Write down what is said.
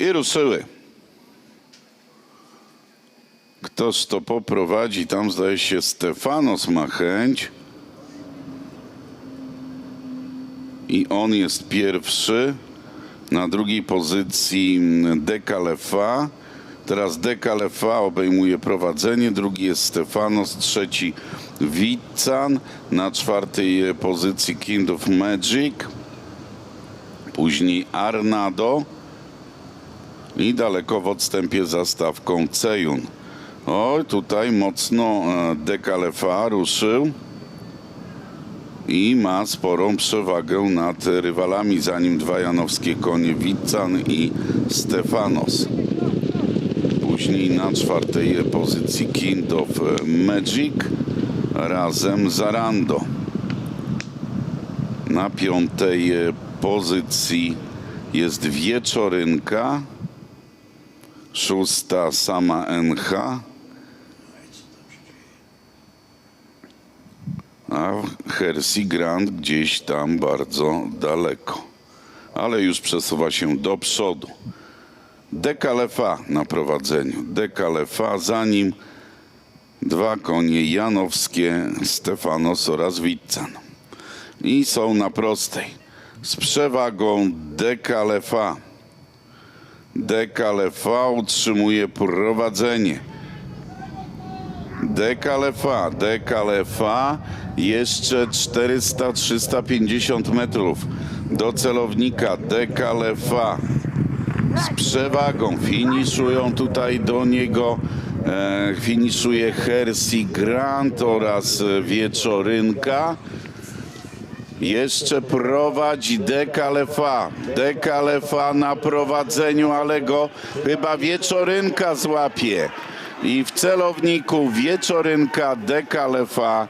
I ruszyły. Ktoż to poprowadzi? Tam zdaje się Stefanos ma chęć. I on jest pierwszy. Na drugiej pozycji Dekalefa. Teraz Dekalefa obejmuje prowadzenie. Drugi jest Stefanos. Trzeci Witcan. Na czwartej pozycji Kind of Magic. Później Arnado. I daleko w odstępie za stawką Cejun. Oj, tutaj mocno e, Dekalefa ruszył i ma sporą przewagę nad rywalami, zanim dwa janowskie konie Witcan i Stefanos. Później na czwartej pozycji Kind of Magic razem z Arando. Na piątej pozycji jest Wieczorynka, szósta sama NH, a Hersey Grand gdzieś tam bardzo daleko. Ale już przesuwa się do przodu. Dekalefa na prowadzeniu. Dekalefa za nim dwa konie janowskie, Stefanos oraz Witcan. I są na prostej. Z przewagą Dekalefa. Dekalefa utrzymuje prowadzenie. Dekalefa, dekalefa, jeszcze 400-350 metrów do celownika. Dekalefa z przewagą finiszują tutaj do niego. E, finiszuje Hersey Grant oraz e, Wieczorynka. Jeszcze prowadzi Dekalefa. Dekalefa na prowadzeniu, ale go chyba Wieczorynka złapie. I w celowniku Wieczorynka Dekalefa.